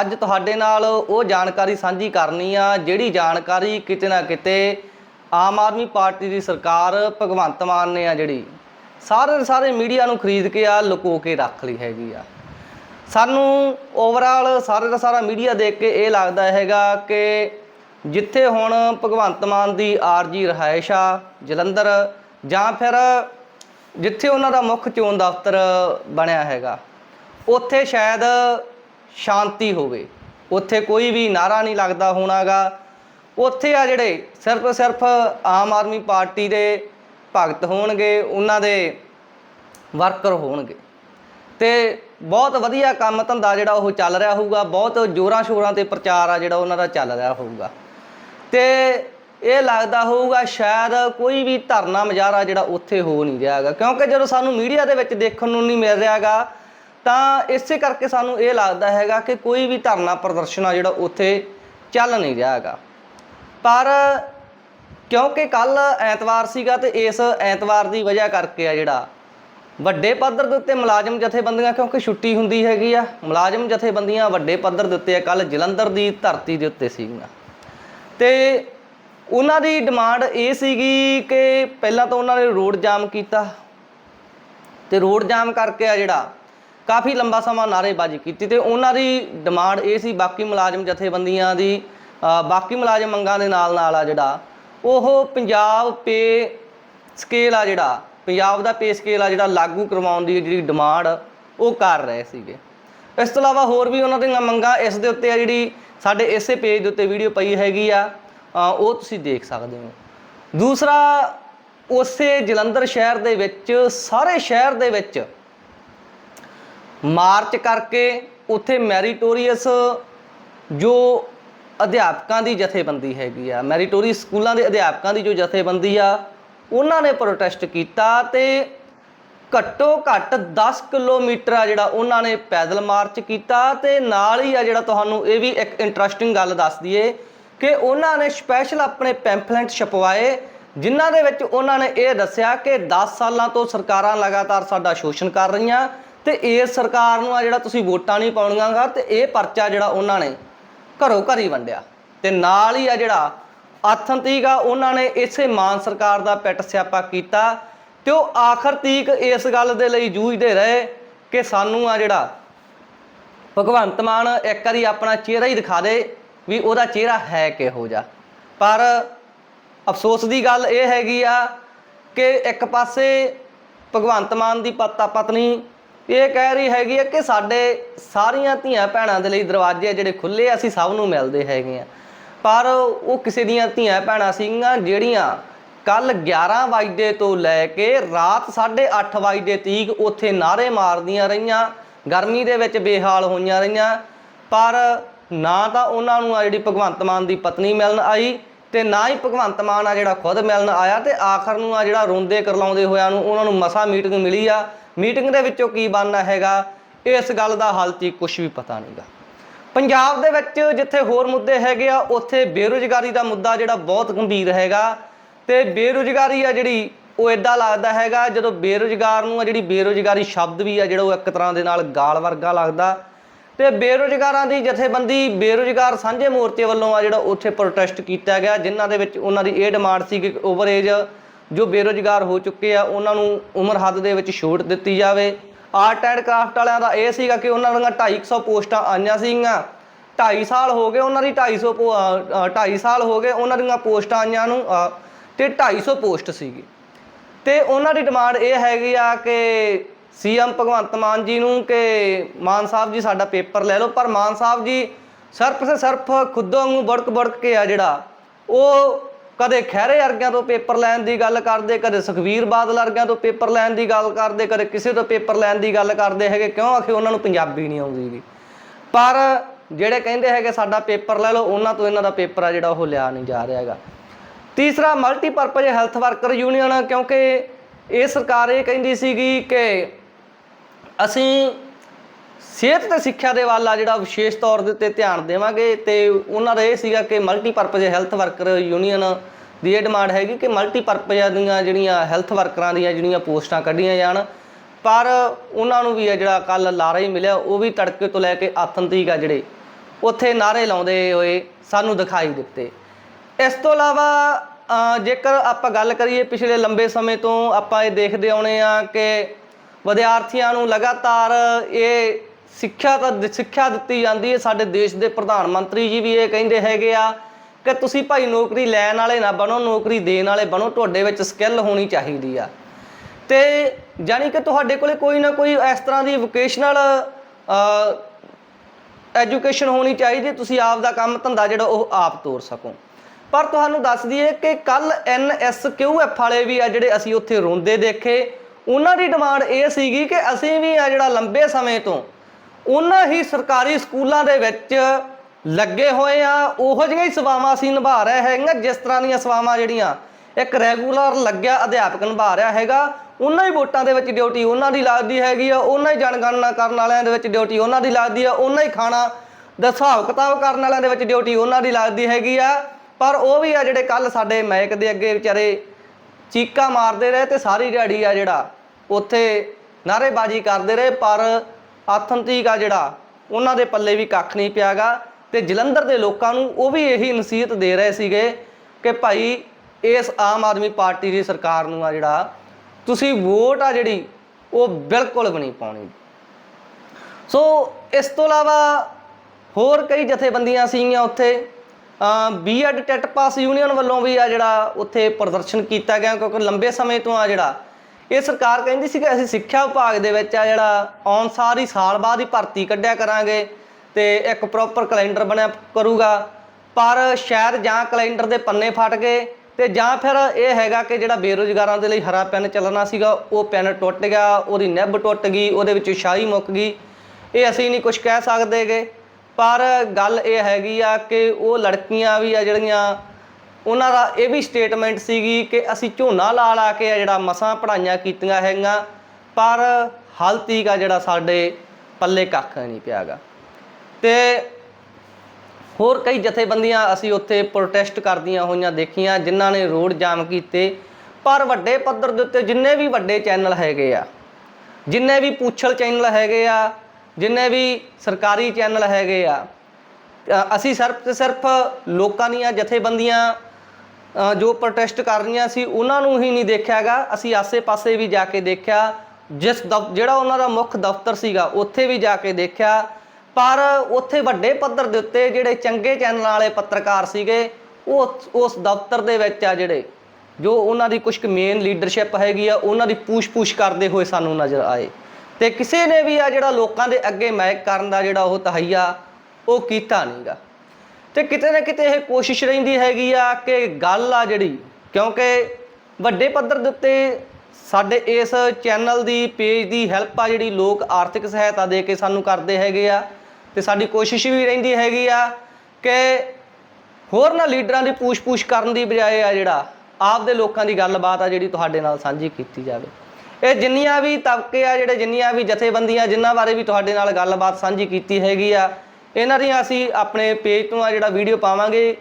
ਅੱਜ ਤੁਹਾਡੇ ਨਾਲ ਉਹ ਜਾਣਕਾਰੀ ਸਾਂਝੀ ਕਰਨੀ ਆ, ਜਿਹੜੀ ਜਾਣਕਾਰੀ ਕਿਤੇ ਨਾ ਕਿਤੇ ਆਮ ਆਦਮੀ ਪਾਰਟੀ ਦੀ ਸਰਕਾਰ ਭਗਵੰਤ ਮਾਨ ਨੇ ਆ ਜਿਹੜੀ, ਸਾਰੇ ਦੇ ਸਾਰੇ ਮੀਡੀਆ ਨੂੰ ਖਰੀਦ ਕੇ ਆ, ਲੁਕੋ ਕੇ ਰੱਖ ਲਈ ਹੈਗੀ ਆ। ਸਾਨੂੰ ਓਵਰਆਲ ਸਾਰੇ ਦਾ ਸਾਰਾ ਮੀਡੀਆ ਦੇਖ ਕੇ ਇਹ ਲੱਗਦਾ ਹੈਗਾ ਕਿ ਜਿੱਥੇ ਹੁਣ ਭਗਵੰਤ ਮਾਨ ਦੀ ਆਰਜੀ ਰਹਾਇਸ਼ ਆ, ਜਲੰਧਰ, ਜਾਂ ਫਿਰ ਜਿੱਥੇ ਉਹਨਾਂ ਦਾ ਮੁੱਖ ਚੋਣ ਦਫ਼ਤਰ ਬਣਿਆ ਹੈਗਾ, ਉੱਥੇ ਸ਼ਾਇਦ ਸ਼ਾਂਤੀ ਹੋਵੇ। ਉੱਥੇ ਕੋਈ ਵੀ ਨਾਰਾ ਨਹੀਂ ਲੱਗਦਾ ਹੋਣਾਗਾ। ਉੱਥੇ ਆ ਜਿਹੜੇ ਸਿਰਫ ਸਿਰਫ ਆਮ ਆਦਮੀ ਪਾਰਟੀ ਦੇ ਭਗਤ ਹੋਣਗੇ, ਉਹਨਾਂ ਦੇ ਵਰਕਰ ਹੋਣਗੇ। ਤੇ ਬਹੁਤ ਵਧੀਆ ਕੰਮ ਧੰਦਾ ਜਿਹੜਾ ਉਹ ਚੱਲ ਰਿਹਾ ਹੋਊਗਾ, ਬਹੁਤ ਜੋਰਾਂ ਸ਼ੋਰਾਂ ਤੇ ਪ੍ਰਚਾਰ ਆ ਜਿਹੜਾ ਉਹਨਾਂ ਦਾ ਚੱਲ ਰਿਹਾ ਹੋਊਗਾ। ਤੇ ਇਹ ਲੱਗਦਾ ਹੋਊਗਾ ਸ਼ਾਇਦ ਕੋਈ ਵੀ ਧਰਨਾ ਮੁਜ਼ਾਹਰਾ ਜਿਹੜਾ ਉੱਥੇ ਹੋ ਨਹੀਂ ਰਿਹਾਗਾ, ਕਿਉਂਕਿ ਜਦੋਂ ਸਾਨੂੰ ਮੀਡੀਆ ਦੇ ਵਿੱਚ ਦੇਖਣ ਨੂੰ ਨਹੀਂ ਮਿਲ ਰਿਹਾਗਾ ਤਾਂ ਇਸੇ ਕਰਕੇ ਸਾਨੂੰ ਇਹ ਲੱਗਦਾ ਹੈਗਾ ਕਿ ਕੋਈ ਵੀ ਧਰਨਾ ਪ੍ਰਦਰਸ਼ਨ ਆ ਜਿਹੜਾ ਉੱਥੇ ਚੱਲ ਨਹੀਂ ਰਿਹਾਗਾ ਪਰ ਕਿਉਂਕਿ ਕੱਲ ਐਤਵਾਰ ਸੀਗਾ ਤੇ ਇਸ ਐਤਵਾਰ ਦੀ ਵਜ੍ਹਾ ਕਰਕੇ ਆ ਜਿਹੜਾ ਵੱਡੇ ਪੱਧਰ ਦੇ ਉੱਤੇ ਮੁਲਾਜ਼ਮ ਜਥੇਬੰਦੀਆਂ, ਕਿਉਂਕਿ ਛੁੱਟੀ ਹੁੰਦੀ ਹੈਗੀ ਆ, ਮੁਲਾਜ਼ਮ ਜਥੇਬੰਦੀਆਂ ਵੱਡੇ ਪੱਧਰ ਦੇ ਉੱਤੇ ਆ ਕੱਲ ਜਲੰਧਰ ਦੀ ਧਰਤੀ ਦੇ ਉੱਤੇ ਸੀਗੀਆਂ। ਤੇ ਉਹਨਾਂ ਦੀ ਡਿਮਾਂਡ ਇਹ ਸੀਗੀ ਕਿ ਪਹਿਲਾਂ ਤਾਂ ਉਹਨਾਂ ਨੇ ਰੋਡ ਜਾਮ ਕੀਤਾ ਤੇ ਰੋਡ ਜਾਮ ਕਰਕੇ ਆ ਜਿਹੜਾ ਕਾਫੀ ਲੰਬਾ ਸਮਾਂ ਨਾਅਰੇਬਾਜ਼ੀ ਕੀਤੀ ਤੇ ਉਹਨਾਂ ਦੀ ਡਿਮਾਂਡ ਇਹ ਸੀ ਬਾਕੀ ਮੁਲਾਜ਼ਮ ਜਥੇਬੰਦੀਆਂ ਦੀ ਬਾਕੀ ਮੁਲਾਜ਼ਮ ਮੰਗਾਂ ਦੇ ਨਾਲ ਨਾਲ ਆ ਜਿਹੜਾ, ਉਹ ਪੰਜਾਬ ਪੇ ਸਕੇਲ ਆ ਜਿਹੜਾ, ਪੰਜਾਬ ਦਾ ਪੇ ਸਕੇਲ ਆ ਜਿਹੜਾ ਲਾਗੂ ਕਰਵਾਉਣ ਦੀ ਜਿਹੜੀ ਡਿਮਾਂਡ ਉਹ ਕਰ ਰਹੇ ਸੀਗੇ। ਇਸ ਤੋਂ ਇਲਾਵਾ ਹੋਰ ਵੀ ਉਹਨਾਂ ਦੀਆਂ ਮੰਗਾਂ ਇਸ ਦੇ ਉੱਤੇ ਆ ਜਿਹੜੀ ਸਾਡੇ ਇਸੇ ਪੇਜ ਦੇ ਉੱਤੇ ਵੀਡੀਓ ਪਈ ਹੈਗੀ ਆ ਉਹ ਤੁਸੀਂ ਦੇਖ ਸਕਦੇ ਹੋ। ਦੂਸਰਾ, ਉਸੇ ਜਲੰਧਰ ਸ਼ਹਿਰ ਦੇ ਵਿੱਚ, ਸਾਰੇ ਸ਼ਹਿਰ ਦੇ ਵਿੱਚ ਮਾਰਚ ਕਰਕੇ ਉੱਥੇ ਮੈਰੀਟੋਰੀਅਸ ਜੋ ਅਧਿਆਪਕਾਂ ਦੀ ਜਥੇਬੰਦੀ ਹੈਗੀ ਆ, ਮੈਰੀਟੋਰੀਅਸ ਸਕੂਲਾਂ ਦੇ ਅਧਿਆਪਕਾਂ ਦੀ ਜੋ ਜਥੇਬੰਦੀ ਆ, ਉਹਨਾਂ ਨੇ ਪ੍ਰੋਟੈਸਟ ਕੀਤਾ ਤੇ ਘੱਟੋ ਘੱਟ 10 ਕਿਲੋਮੀਟਰ ਆ ਜਿਹੜਾ ਉਹਨਾਂ ਨੇ ਪੈਦਲ ਮਾਰਚ ਕੀਤਾ ਤੇ ਨਾਲ ਹੀ ਆ ਜਿਹੜਾ ਤੁਹਾਨੂੰ ਇਹ ਵੀ ਇੱਕ ਇੰਟਰਸਟਿੰਗ ਗੱਲ ਦੱਸ ਦਈਏ ਕਿ ਉਹਨਾਂ ਨੇ ਸਪੈਸ਼ਲ ਆਪਣੇ ਪੈਂਫਲੇਟ ਛਪਵਾਏ, ਜਿਨ੍ਹਾਂ ਦੇ ਵਿੱਚ ਉਹਨਾਂ ਨੇ ਇਹ ਦੱਸਿਆ ਕਿ 10 ਸਾਲਾਂ ਤੋਂ ਸਰਕਾਰਾਂ ਲਗਾਤਾਰ ਸਾਡਾ ਸ਼ੋਸ਼ਣ ਕਰ ਰਹੀਆਂ ਤੇ ਇਸ ਸਰਕਾਰ ਨੂੰ ਆ ਜਿਹੜਾ ਤੁਸੀਂ ਵੋਟਾਂ ਨਹੀਂ ਪਾਉਣੀਆਂਗਾ ਤੇ ਇਹ ਪਰਚਾ ਜਿਹੜਾ ਉਹਨਾਂ ਨੇ ਘਰੋਂ ਘਰੀ ਵੰਡਿਆ। ਤੇ ਨਾਲ ਹੀ ਆ ਜਿਹੜਾ ਆਥਨ ਤੀਕ ਆ, ਉਹਨਾਂ ਨੇ ਇਸੇ ਮਾਨ ਸਰਕਾਰ ਦਾ ਪਿੱਟ ਸਿਆਪਾ ਕੀਤਾ ਤੇ ਉਹ ਆਖਰ ਤੀਕ ਇਸ ਗੱਲ ਦੇ ਲਈ ਜੂਝਦੇ ਰਹੇ ਕਿ ਸਾਨੂੰ ਆ ਜਿਹੜਾ ਭਗਵੰਤ ਮਾਨ ਇੱਕ ਵਾਰੀ ਆਪਣਾ ਚਿਹਰਾ ਹੀ ਦਿਖਾ ਦੇ ਵੀ ਉਹਦਾ ਚਿਹਰਾ ਹੈ ਕਿਹੋ ਜਿਹਾ। ਪਰ ਅਫਸੋਸ ਦੀ ਗੱਲ ਇਹ ਹੈਗੀ ਆ ਕਿ ਇੱਕ ਪਾਸੇ ਭਗਵੰਤ ਮਾਨ ਦੀ ਪਤਾ ਪਤਨੀ ਇਹ ਕਹਿ ਰਹੀ ਹੈਗੀ ਹੈ ਕਿ ਸਾਡੇ ਸਾਰੀਆਂ ਧੀਆਂ ਭੈਣਾਂ ਦੇ ਲਈ ਦਰਵਾਜ਼ੇ ਜਿਹੜੇ ਖੁੱਲੇ ਆ, ਅਸੀਂ ਸਭ ਨੂੰ ਮਿਲਦੇ ਹੈਗੇ ਆ। ਪਰ ਉਹ ਕਿਸੇ ਦੀਆਂ ਧੀਆਂ ਭੈਣਾਂ ਸੀਗੀਆਂ ਜਿਹੜੀਆਂ ਕੱਲ 11 ਵਜੇ ਤੋਂ ਲੈ ਕੇ ਰਾਤ 8:30 ਵਜੇ ਤੀਕ ਉੱਥੇ ਨਾਰੇ ਮਾਰਦੀਆਂ ਰਹੀਆਂ, ਗਰਮੀ ਦੇ ਵਿੱਚ ਬੇਹਾਲ ਹੋਈਆਂ ਰਹੀਆਂ। ਪਰ ਨਾ ਤਾਂ ਉਹਨਾਂ ਨੂੰ ਆ ਜਿਹੜੀ ਭਗਵੰਤ ਮਾਨ ਦੀ ਪਤਨੀ ਮਿਲਣ ਆਈ ਤੇ ਨਾ ਹੀ ਭਗਵੰਤ ਮਾਨ ਆ ਜਿਹੜਾ ਖੁਦ ਮਿਲਣ ਆਇਆ ਤੇ ਆਖਰ ਨੂੰ ਆ ਜਿਹੜਾ ਰੋਂਦੇ ਕਰਲਾਉਂਦੇ ਹੋਇਆਂ ਨੂੰ ਉਹਨਾਂ ਨੂੰ ਮਸਾ ਮੀਟਿੰਗ ਮਿਲੀ ਆ। ਮੀਟਿੰਗ ਦੇ ਵਿੱਚੋਂ ਕੀ ਬਣਨਾ ਹੈਗਾ? ਇਸ ਗੱਲ ਦਾ ਹਾਲ ਤੀ ਕੁਝ ਵੀ ਪਤਾ ਨਹੀਂਗਾ ਪੰਜਾਬ ਦੇ ਵਿੱਚ ਜਿੱਥੇ ਹੋਰ ਮੁੱਦੇ ਹੈਗੇ ਆ, ਉੱਥੇ ਬੇਰੁਜ਼ਗਾਰੀ ਦਾ ਮੁੱਦਾ ਜਿਹੜਾ ਬਹੁਤ ਗੰਭੀਰ ਹੈਗਾ। ਤੇ ਬੇਰੁਜ਼ਗਾਰੀ ਆ ਜਿਹੜੀ ਉਹ ਇਦਾਂ ਲੱਗਦਾ ਹੈਗਾ, ਜਦੋਂ ਬੇਰੁਜ਼ਗਾਰ ਨੂੰ ਆ ਜਿਹੜੀ ਬੇਰੁਜ਼ਗਾਰੀ ਸ਼ਬਦ ਵੀ ਆ, ਜਿਹੜਾ ਉਹ ਇੱਕ ਤਰ੍ਹਾਂ ਦੇ ਨਾਲ ਗਾਲ ਵਰਗਾ ਲੱਗਦਾ। ਤੇ ਬੇਰੁਜ਼ਗਾਰਾਂ ਦੀ ਜਥੇਬੰਦੀ ਬੇਰੁਜ਼ਗਾਰ ਸਾਂਝੇ ਮੋਰਚੇ ਵੱਲੋਂ ਆ ਜਿਹੜਾ ਉੱਥੇ ਪ੍ਰੋਟੈਸਟ ਕੀਤਾ ਗਿਆ ਜਿਨ੍ਹਾਂ ਦੇ ਵਿੱਚ ਉਹਨਾਂ ਦੀ ਇਹ ਡਿਮਾਂਡ ਸੀ ਕਿ ਓਵਰੇਜ ਜੋ ਬੇਰੁਜ਼ਗਾਰ ਹੋ ਚੁੱਕੇ ਆ ਉਹਨਾਂ ਨੂੰ ਉਮਰ ਹੱਦ ਦੇ ਵਿੱਚ ਛੋਟ ਦਿੱਤੀ ਜਾਵੇ। ਆਰਟ ਐਂਡ ਕਰਾਫਟ ਵਾਲਿਆਂ ਦਾ ਇਹ ਸੀਗਾ ਕਿ ਉਹਨਾਂ ਦੀਆਂ 250 ਪੋਸਟਾਂ ਆਈਆਂ ਸੀਗੀਆਂ। 2.5 ਸਾਲ ਹੋ ਗਏ ਉਹਨਾਂ ਦੀ 250 2.5 ਸਾਲ ਹੋ ਗਏ ਉਹਨਾਂ ਦੀਆਂ ਪੋਸਟਾਂ ਆਈਆਂ ਨੂੰ ਅ, ਤੇ 250 ਪੋਸਟ ਸੀਗੀ। ਤੇ ਉਹਨਾਂ ਦੀ ਡਿਮਾਂਡ ਇਹ ਹੈਗੀ ਆ ਕਿ ਸੀਐਮ ਭਗਵੰਤ ਮਾਨ ਜੀ ਨੂੰ ਕਿ ਮਾਨ ਸਾਹਿਬ ਜੀ ਸਾਡਾ ਪੇਪਰ ਲੈ ਲਓ, ਪਰ ਮਾਨ ਸਾਹਿਬ ਜੀ ਸਿਰਫ ਸੇ ਸਿਰਫ ਖੁਦੋਂ ਨੂੰ ਬੜਕ ਬੜਕ ਕੇ ਆ ਜਿਹੜਾ, ਉਹ ਕਦੇ ਖਹਿਰੇ ਅਰਗਿਆਂ ਤੋਂ ਪੇਪਰ ਲੈਣ ਦੀ ਗੱਲ ਕਰਦੇ, ਕਦੇ ਸੁਖਵੀਰ ਬਾਦਲ ਅਰਗਿਆਂ ਤੋਂ ਪੇਪਰ ਲੈਣ ਦੀ ਗੱਲ ਕਰਦੇ, ਕਦੇ ਕਿਸੇ ਤੋਂ ਪੇਪਰ ਲੈਣ ਦੀ ਗੱਲ ਕਰਦੇ ਹੈਗੇ, ਕਿਉਂ ਆਖੇ ਉਹਨਾਂ ਨੂੰ ਪੰਜਾਬੀ ਨਹੀਂ ਆਉਂਦੀ ਗੀ। ਪਰ ਜਿਹੜੇ ਕਹਿੰਦੇ ਹੈਗੇ ਸਾਡਾ ਪੇਪਰ ਲੈ ਲਓ, ਉਹਨਾਂ ਤੋਂ ਇਹਨਾਂ ਦਾ ਪੇਪਰ ਆ ਜਿਹੜਾ, ਉਹ ਲਿਆ ਨਹੀਂ ਜਾ ਰਿਹਾ ਹੈਗਾ। ਤੀਸਰਾ ਮਲਟੀਪਰਪਜ਼ ਹੈਲਥ ਵਰਕਰ ਯੂਨੀਅਨ ਕਿਉਂਕਿ ਇਹ ਸਰਕਾਰ ਇਹ ਕਹਿੰਦੀ ਸੀਗੀ ਕਿ ਅਸੀਂ ਸਿਹਤ ਤੇ ਸਿੱਖਿਆ ਦੇ ਵੱਲ ਆ ਜਿਹੜਾ ਵਿਸ਼ੇਸ਼ ਤੌਰ ਦੇ ਉੱਤੇ ਧਿਆਨ ਦੇਵਾਂਗੇ ਤੇ ਉਹਨਾਂ ਦਾ ਇਹ ਸੀਗਾ ਕਿ ਮਲਟੀਪਰਪਜ਼ ਹੈਲਥ ਵਰਕਰ ਯੂਨੀਅਨ ਦੀ ਇਹ ਡਿਮਾਂਡ ਹੈਗੀ ਕਿ ਮਲਟੀਪਰਪਜ਼ ਦੀਆਂ ਜਿਹੜੀਆਂ ਹੈਲਥ ਵਰਕਰਾਂ ਦੀਆਂ ਜਿਹੜੀਆਂ ਪੋਸਟਾਂ ਕੱਢੀਆਂ ਜਾਣ। ਪਰ ਉਹਨਾਂ ਨੂੰ ਵੀ ਆ ਜਿਹੜਾ ਕੱਲ ਲਾਰਾ ਹੀ ਮਿਲਿਆ, ਉਹ ਵੀ ਤੜਕੇ ਤੋਂ ਲੈ ਕੇ ਆਥਨ ਤੀਕ ਆ ਜਿਹੜੇ। ਉੱਥੇ ਨਾਰੇ ਲਾਉਂਦੇ ਹੋਏ ਸਾਨੂੰ ਦਿਖਾਈ ਦਿੱਤੇ। ਇਸ ਤੋਂ ਇਲਾਵਾ ਜੇਕਰ ਆਪਾਂ ਗੱਲ ਕਰੀਏ ਪਿਛਲੇ ਲੰਬੇ ਸਮੇਂ ਤੋਂ ਆਪਾਂ ਇਹ ਦੇਖਦੇ ਆਉਣੇ ਆ ਕਿ ਵਿਦਿਆਰਥੀਆਂ ਨੂੰ ਲਗਾਤਾਰ ਇਹ ਸਿੱਖਿਆ ਤਾਂ ਦ- ਸਿੱਖਿਆ ਦਿੱਤੀ ਜਾਂਦੀ ਹੈ। ਸਾਡੇ ਦੇਸ਼ ਦੇ ਪ੍ਰਧਾਨ ਮੰਤਰੀ ਜੀ ਵੀ ਇਹ ਕਹਿੰਦੇ ਹੈਗੇ ਆ ਕਿ ਤੁਸੀਂ ਭਾਈ ਨੌਕਰੀ ਲੈਣ ਵਾਲੇ ਨਾ ਬਣੋ, ਨੌਕਰੀ ਦੇਣ ਵਾਲੇ ਬਣੋ, ਤੁਹਾਡੇ ਵਿੱਚ ਸਕਿੱਲ ਹੋਣੀ ਚਾਹੀਦੀ ਆ। ਤੇ ਜਾਣੀ ਕਿ ਤੁਹਾਡੇ ਕੋਲੇ ਕੋਈ ਨਾ ਕੋਈ ਇਸ ਤਰ੍ਹਾਂ ਦੀ ਵੋਕੇਸ਼ਨਲ ਐਜੂਕੇਸ਼ਨ ਹੋਣੀ ਚਾਹੀਦੀ, ਤੁਸੀਂ ਆਪ ਦਾ ਕੰਮ ਧੰਦਾ ਜਿਹੜਾ ਉਹ ਆਪ ਤੋਰ ਸਕੋ। ਪਰ ਤੁਹਾਨੂੰ ਦੱਸ ਦਈਏ ਕਿ ਕੱਲ ਐਨਐਸਕਿਊਐਫ ਵਾਲੇ ਵੀ ਆ ਜਿਹੜੇ ਅਸੀਂ ਉੱਥੇ ਰੋਂਦੇ ਦੇਖੇ। ਉਹਨਾਂ ਦੀ ਡਿਮਾਂਡ ਇਹ ਸੀਗੀ ਕਿ ਅਸੀਂ ਵੀ ਆ ਜਿਹੜਾ ਲੰਬੇ ਸਮੇਂ ਤੋਂ ਉਹਨਾਂ ਹੀ ਸਰਕਾਰੀ ਸਕੂਲਾਂ ਦੇ ਵਿੱਚ ਲੱਗੇ ਹੋਏ ਆ, ਉਹੋ ਜਿਹੀਆਂ ਹੀ ਸੇਵਾਵਾਂ ਅਸੀਂ ਨਿਭਾ ਰਹੇ ਹੈਗੇ ਜਿਸ ਤਰ੍ਹਾਂ ਦੀਆਂ ਸੇਵਾਵਾਂ ਜਿਹੜੀਆਂ ਇੱਕ ਰੈਗੂਲਰ ਲੱਗਿਆ ਅਧਿਆਪਕ ਨਿਭਾ ਰਿਹਾ ਹੈਗਾ, ਉਹਨਾਂ ਹੀ ਵੋਟਾਂ ਦੇ ਵਿੱਚ ਡਿਊਟੀ ਉਹਨਾਂ ਦੀ ਲੱਗਦੀ ਹੈਗੀ ਆ, ਉਹਨਾਂ ਹੀ ਜਨਗਣਨਾ ਕਰਨ ਵਾਲਿਆਂ ਦੇ ਵਿੱਚ ਡਿਊਟੀ ਉਹਨਾਂ ਦੀ ਲੱਗਦੀ ਆ, ਉਹਨਾਂ ਹੀ ਖਾਣਾ ਦਾ ਹਿਸਾਬ ਕਿਤਾਬ ਕਰਨ ਵਾਲਿਆਂ ਦੇ ਵਿੱਚ ਡਿਊਟੀ ਉਹਨਾਂ ਦੀ ਲੱਗਦੀ ਹੈਗੀ ਆ, ਪਰ ਉਹ ਵੀ ਆ ਜਿਹੜੇ ਕੱਲ ਸਾਡੇ ਮਾਈਕ ਦੇ ਅੱਗੇ ਵਿਚਾਰੇ ਚੀਕਾ ਮਾਰਦੇ ਰਹੇ ਤੇ ਸਾਰੀ ਦਿਹਾੜੀ ਆ ਜਿਹੜਾ ਉੱਥੇ ਨਾਅਰੇਬਾਜ਼ੀ ਕਰਦੇ ਰਹੇ, ਪਰ ਆਥੰਤਿਕ ਆ ਜਿਹੜਾ, ਉਹਨਾਂ ਦੇ ਪੱਲੇ ਵੀ ਕੱਖ ਨਹੀਂ ਪਿਆਗਾ ਤੇ ਜਲੰਧਰ ਦੇ ਲੋਕਾਂ ਨੂੰ ਉਹ ਵੀ ਇਹੀ ਨਸੀਹਤ ਦੇ ਰਹੇ ਸੀਗੇ ਕਿ ਭਾਈ ਇਸ ਆਮ ਆਦਮੀ ਪਾਰਟੀ ਦੀ ਸਰਕਾਰ ਨੂੰ ਆ ਜਿਹੜਾ, ਤੁਸੀਂ ਵੋਟ ਆ ਜਿਹੜੀ, ਉਹ ਬਿਲਕੁਲ ਵੀ ਨਹੀਂ ਪਾਉਣੀ। ਸੋ ਇਸ ਤੋਂ ਇਲਾਵਾ ਹੋਰ ਕਈ ਜਥੇਬੰਦੀਆਂ ਸੀਗੀਆਂ ਉੱਥੇ ਬੀਐਡ ਟੈਟ ਪਾਸ ਯੂਨੀਅਨ ਵੱਲੋਂ ਵੀ ਆ ਜਿਹੜਾ ਉੱਥੇ ਪ੍ਰਦਰਸ਼ਨ ਕੀਤਾ ਗਿਆ, ਕਿਉਂਕਿ ਲੰਬੇ ਸਮੇਂ ਤੋਂ ਆ ਜਿਹੜਾ, ਇਹ ਸਰਕਾਰ ਕਹਿੰਦੀ ਸੀ ਕਿ ਅਸੀਂ ਸਿੱਖਿਆ ਵਿਭਾਗ ਦੇ ਵਿੱਚ ਆ ਜਿਹੜਾ ਆਉਣ ਸਾਰ ਹੀ ਸਾਲ ਬਾਅਦ ਹੀ ਭਰਤੀ ਕੱਢਿਆ ਕਰਾਂਗੇ ਤੇ ਇੱਕ ਪ੍ਰੋਪਰ ਕੈਲੰਡਰ ਬਣਿਆ ਕਰੂਗਾ। ਪਰ ਸ਼ਾਇਦ ਜਾਂ ਕੈਲੰਡਰ ਦੇ ਪੰਨੇ ਫਟ ਗਏ ਤੇ ਜਾਂ ਫਿਰ ਇਹ ਹੈਗਾ ਕਿ ਜਿਹੜਾ ਬੇਰੋਜ਼ਗਾਰਾਂ ਦੇ ਲਈ ਹਰਾ ਪੈਨ ਚੱਲਣਾ ਸੀਗਾ, ਉਹ ਪੈਨ ਟੁੱਟ ਗਿਆ, ਉਹਦੀ ਨਿੱਬ ਟੁੱਟ ਗਈ, ਉਹਦੇ ਵਿੱਚ ਸ਼ਾਹੀ ਮੁੱਕ ਗਈ। ਇਹ ਅਸੀਂ ਨਹੀਂ ਕੁਝ ਕਹਿ ਸਕਦੇਗੇ ਪਰ ਗੱਲ ਇਹ ਹੈਗੀ ਆ ਕਿ ਉਹ ਲੜਕੀਆਂ ਵੀ ਆ ਜਿਹੜੀਆਂ, ਉਹਨਾਂ ਦਾ ਇਹ ਵੀ ਸਟੇਟਮੈਂਟ ਸੀਗੀ ਕਿ ਅਸੀਂ ਝੋਨਾ ਲਾ ਲਾ ਕੇ ਆ ਜਿਹੜਾ ਮਸਾਂ ਪੜਾਈਆਂ ਕੀਤੀਆਂ ਹੈਗੀਆਂ, ਪਰ ਹਾਲ ਤੀਕ ਆ ਜਿਹੜਾ ਸਾਡੇ ਪੱਲੇ ਕੱਖ ਨਹੀਂ ਪਿਆਗਾ। ਤੇ ਹੋਰ ਕਈ ਜਥੇਬੰਦੀਆਂ ਅਸੀਂ ਉੱਥੇ ਪ੍ਰੋਟੈਸਟ ਕਰਦੀਆਂ ਹੋਈਆਂ ਦੇਖੀਆਂ, ਜਿਨ੍ਹਾਂ ਨੇ ਰੋਡ ਜਾਮ ਕੀਤੇ, ਪਰ ਵੱਡੇ ਪੱਧਰ ਦੇ ਉੱਤੇ ਜਿੰਨੇ ਵੀ ਵੱਡੇ ਚੈਨਲ ਹੈਗੇ ਆ, ਜਿੰਨੇ ਵੀ ਪੁੱਛਲ ਚੈਨਲ ਹੈਗੇ ਆ ਜਿੰਨੇ ਵੀ ਸਰਕਾਰੀ ਚੈਨਲ ਹੈਗੇ ਆ ਅਸੀਂ ਸਿਰਫ ਤੇ ਸਿਰਫ ਲੋਕਾਂ ਦੀਆਂ ਜਥੇਬੰਦੀਆਂ ਜੋ ਪ੍ਰੋਟੈਸਟ ਕਰ ਰਹੀਆਂ ਸੀ, ਉਹਨਾਂ ਨੂੰ ਹੀ ਨਹੀਂ ਦੇਖਿਆਗਾ ਅਸੀਂ ਆਸੇ-ਪਾਸੇ ਵੀ ਜਾ ਕੇ ਦੇਖਿਆ, ਜਿਸ ਦਫ਼- ਜਿਹੜਾ ਉਹਨਾਂ ਦਾ ਮੁੱਖ ਦਫ਼ਤਰ ਸੀਗਾ, ਉੱਥੇ ਵੀ ਜਾ ਕੇ ਦੇਖਿਆ। ਪਰ ਉੱਥੇ ਵੱਡੇ ਪੱਧਰ ਦੇ ਉੱਤੇ ਜਿਹੜੇ ਚੰਗੇ ਚੈਨਲਾਂ ਵਾਲੇ ਪੱਤਰਕਾਰ ਸੀਗੇ, ਉਹ ਉਸ ਦਫ਼ਤਰ ਦੇ ਵਿੱਚ ਆ ਜਿਹੜੇ, ਜੋ ਉਹਨਾਂ ਦੀ ਕੁਝ ਮੇਨ ਲੀਡਰਸ਼ਿਪ ਹੈਗੀ ਆ, ਉਹਨਾਂ ਦੀ ਪੂਛ-ਪੂਛ ਕਰਦੇ ਹੋਏ ਸਾਨੂੰ ਨਜ਼ਰ ਆਏ। ਤੇ ਕਿਸੇ ਨੇ ਵੀ ਆ ਜਿਹੜਾ ਲੋਕਾਂ ਦੇ ਅੱਗੇ ਮਾਈਕ ਕਰਨ ਦਾ ਜਿਹੜਾ ਉਹ ਤਹਈਆ ਉਹ ਕੀਤਾ ਨਹੀਂਗਾ। ਤੇ ਕਿਤੇ ਨਾ ਕਿਤੇ ਇਹ ਕੋਸ਼ਿਸ਼ ਰਹਿੰਦੀ ਹੈਗੀ ਆ ਕਿ ਗੱਲ ਆ ਜਿਹੜੀ, ਕਿਉਂਕਿ ਵੱਡੇ ਪੱਧਰ ਦੇ ਉੱਤੇ ਸਾਡੇ ਇਸ ਚੈਨਲ ਦੀ, ਪੇਜ ਦੀ ਹੈਲਪ ਆ ਜਿਹੜੀ ਲੋਕ ਆਰਥਿਕ ਸਹਾਇਤਾ ਦੇ ਕੇ ਸਾਨੂੰ ਕਰਦੇ ਹੈਗੇ ਆ। ਤੇ ਸਾਡੀ ਕੋਸ਼ਿਸ਼ ਵੀ ਰਹਿੰਦੀ ਹੈਗੀ ਆ ਕਿ ਹੋਰ ਨਾ ਲੀਡਰਾਂ ਦੀ ਪੂਛ-ਪੂਛ ਕਰਨ ਦੀ ਬਜਾਏ ਆ ਜਿਹੜਾ ਆਪ ਦੇ ਲੋਕਾਂ ਦੀ ਗੱਲਬਾਤ ਆ ਜਿਹੜੀ ਤੁਹਾਡੇ ਨਾਲ ਸਾਂਝੀ ਕੀਤੀ ਜਾਵੇ। ਇਹ ਜਿੰਨੀਆਂ ਵੀ ਤਬਕੇ ਆ, ਜਿਹੜੇ ਜਿੰਨੀਆਂ ਵੀ ਜਥੇਬੰਦੀਆਂ, ਜਿਨ੍ਹਾਂ ਬਾਰੇ ਵੀ ਤੁਹਾਡੇ ਨਾਲ ਗੱਲਬਾਤ ਸਾਂਝੀ ਕੀਤੀ ਹੈਗੀ ਆ, ਇਹਨਾਂ ਦੀਆਂ ਅਸੀਂ ਆਪਣੇ ਪੇਜ ਤੋਂ ਆ ਜਿਹੜਾ ਵੀਡੀਓ ਪਾਵਾਂਗੇ।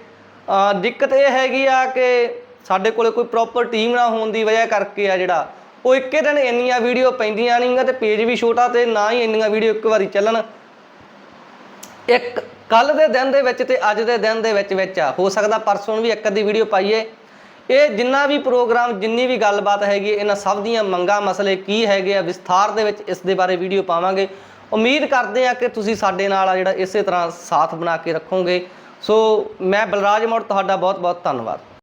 ਦਿੱਕਤ ਇਹ ਹੈਗੀ ਆ ਕਿ ਸਾਡੇ ਕੋਲੇ ਕੋਈ ਪ੍ਰੋਪਰ ਟੀਮ ਨਾ ਹੋਣ ਦੀ ਵਜ੍ਹਾ ਕਰਕੇ ਆ ਜਿਹੜਾ, ਉਹ ਇੱਕੇ ਦਿਨ ਇੰਨੀਆਂ ਵੀਡੀਓ ਪੈਂਦੀਆਂ ਨਹੀਂਗਾ ਤੇ ਪੇਜ ਵੀ ਛੋਟਾ ਤੇ ਨਾ ਹੀ ਇੰਨੀਆਂ ਵੀਡੀਓ ਇੱਕ ਵਾਰੀ ਚੱਲਣ। ਇੱਕ ਕੱਲ ਦੇ ਦਿਨ ਦੇ ਵਿੱਚ ਤੇ ਅੱਜ ਦੇ ਦਿਨ ਦੇ ਵਿੱਚ ਵਿੱਚ ਆ, ਹੋ ਸਕਦਾ ਪਰਸੋਂ ਵੀ ਇੱਕ ਅੱਧੀ ਵੀਡੀਓ ਪਾਈਏ। ਇਹ ਜਿੰਨਾ ਵੀ ਪ੍ਰੋਗਰਾਮ, ਜਿੰਨੀ ਵੀ ਗੱਲਬਾਤ ਹੈਗੀ, ਇਹਨਾਂ ਸਭ ਦੀਆਂ ਮੰਗਾਂ ਮਸਲੇ ਕੀ ਹੈਗੇ ਆ, ਵਿਸਥਾਰ ਦੇ ਵਿੱਚ ਇਸ ਦੇ ਬਾਰੇ ਵੀਡੀਓ ਪਾਵਾਂਗੇ। ਉਮੀਦ ਕਰਦੇ ਆ ਕਿ ਤੁਸੀਂ ਸਾਡੇ ਨਾਲ ਆ ਜਿਹੜਾ ਇਸੇ ਤਰ੍ਹਾਂ ਸਾਥ ਬਣਾ ਕੇ ਰੱਖੋਗੇ। ਸੋ ਮੈਂ ਬਲਰਾਜ ਮੋੜ, ਤੁਹਾਡਾ ਬਹੁਤ ਬਹੁਤ ਧੰਨਵਾਦ।